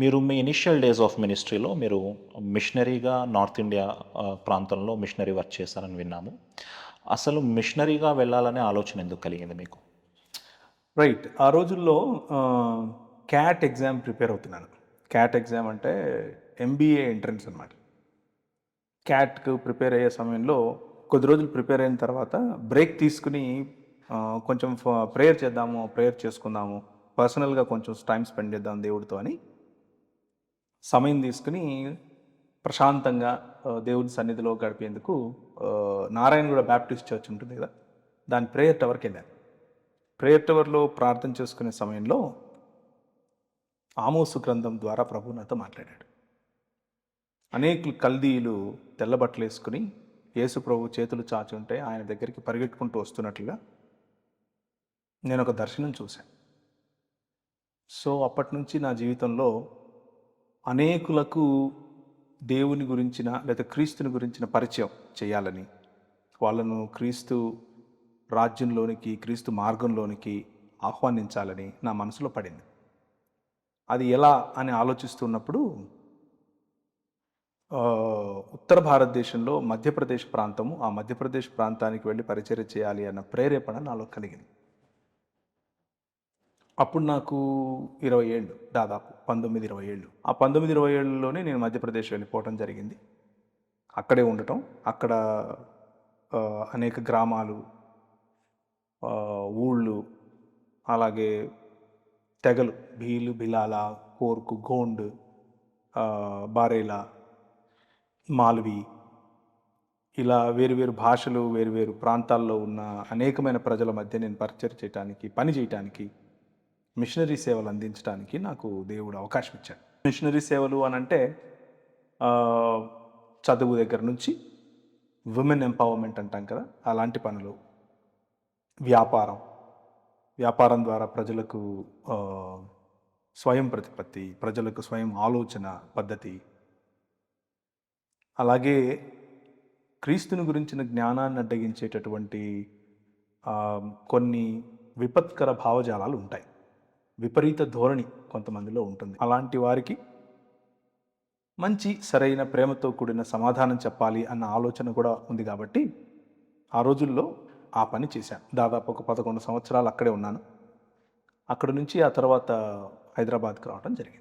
మీరు మీ initial days of మినిస్ట్రీలో మీరు మిషనరీగా నార్త్ ఇండియా ప్రాంతంలో మిషనరీ వర్క్ చేశారని విన్నాము. అసలు మిషనరీగా వెళ్ళాలనే ఆలోచన ఎందుకు కలిగింది మీకు? రైట్ ఆ రోజుల్లో క్యాట్ ఎగ్జామ్ ప్రిపేర్ అవుతున్నాను. క్యాట్ ఎగ్జామ్ అంటే ఎంబీఏ ఎంట్రన్స్ అనమాట క్యాట్కు ప్రిపేర్ అయ్యే సమయంలో కొద్ది రోజులు ప్రిపేర్ అయిన తర్వాత బ్రేక్ తీసుకుని కొంచెం ప్రేయర్ చేద్దాము ప్రేయర్ చేసుకుందాము పర్సనల్గా కొంచెం టైం స్పెండ్ చేద్దాం దేవుడితో అని సమయం తీసుకుని ప్రశాంతంగా దేవుని సన్నిధిలో గడిపేందుకు నారాయణగూడ బ్యాప్టిస్ట్ చర్చ్ ఉంటుంది కదా దాని ప్రేయర్ టవర్కి వెళ్ళాను ప్రేయర్ టవర్లో ప్రార్థన చేసుకునే సమయంలో ఆమోసు గ్రంథం ద్వారా ప్రభు నాతో మాట్లాడాడు. అనేకులు కల్దీయులు తెల్లబట్టలు వేసుకుని యేసు ప్రభు చేతులు చాచి ఉంటే ఆయన దగ్గరికి పరిగెట్టుకుంటూ వస్తున్నట్లుగా నేను ఒక దర్శనం చూశాను. సో అప్పటి నుంచి నా జీవితంలో అనేకులకు దేవుని గురించిన లేదా క్రీస్తుని గురించిన పరిచయం చేయాలని వాళ్ళను క్రీస్తు రాజ్యంలోనికి క్రీస్తు మార్గంలోనికి ఆహ్వానించాలని నా మనసులో పడింది. అది ఎలా అని ఆలోచిస్తున్నప్పుడు ఉత్తర భారతదేశంలో మధ్యప్రదేశ్ ప్రాంతము ఆ మధ్యప్రదేశ్ ప్రాంతానికి వెళ్ళి పరిచయం చేయాలి అన్న ప్రేరేపణ నాలో కలిగింది. అప్పుడు నాకు ఇరవై ఏళ్ళు దాదాపు పంతొమ్మిది ఇరవై ఏళ్ళు. ఆ పంతొమ్మిది ఇరవై ఏళ్ళలోనే నేను మధ్యప్రదేశ్ వెళ్ళిపోవటం జరిగింది. అక్కడే ఉండటం అక్కడ అనేక గ్రామాలు ఊళ్ళు అలాగే తెగలు భీలు బిలాల కోర్కు గోండ్ బారేలా మాల్వి ఇలా వేరు వేరు భాషలు వేరు వేరు ప్రాంతాల్లో ఉన్న అనేకమైన ప్రజల మధ్య నేను పరిచయం చేయడానికి పని చేయటానికి మిషనరీ సేవలు అందించడానికి నాకు దేవుడు అవకాశం ఇచ్చాడు. మిషనరీ సేవలు అని అంటే చదువు దగ్గర నుంచి ఉమెన్ ఎంపవర్మెంట్ అంటాం కదా అలాంటి పనులు. వ్యాపారం. వ్యాపారం ద్వారా ప్రజలకు స్వయం ప్రతిపత్తి ప్రజలకు స్వయం ఆలోచన పద్ధతి. అలాగే క్రీస్తుని గురించిన జ్ఞానాన్ని అడ్డగించేటటువంటి కొన్ని విపత్కర భావజాలాలు ఉంటాయి. విపరీత ధోరణి కొంతమందిలో ఉంటుంది. అలాంటి వారికి మంచి సరైన ప్రేమతో కూడిన సమాధానం చెప్పాలి అన్న ఆలోచన కూడా ఉంది కాబట్టి ఆ రోజుల్లో ఆ పని చేశాను. దాదాపు ఒక పదకొండు సంవత్సరాలు అక్కడే ఉన్నాను. అక్కడ నుంచి ఆ తర్వాత హైదరాబాద్కి రావడం జరిగింది.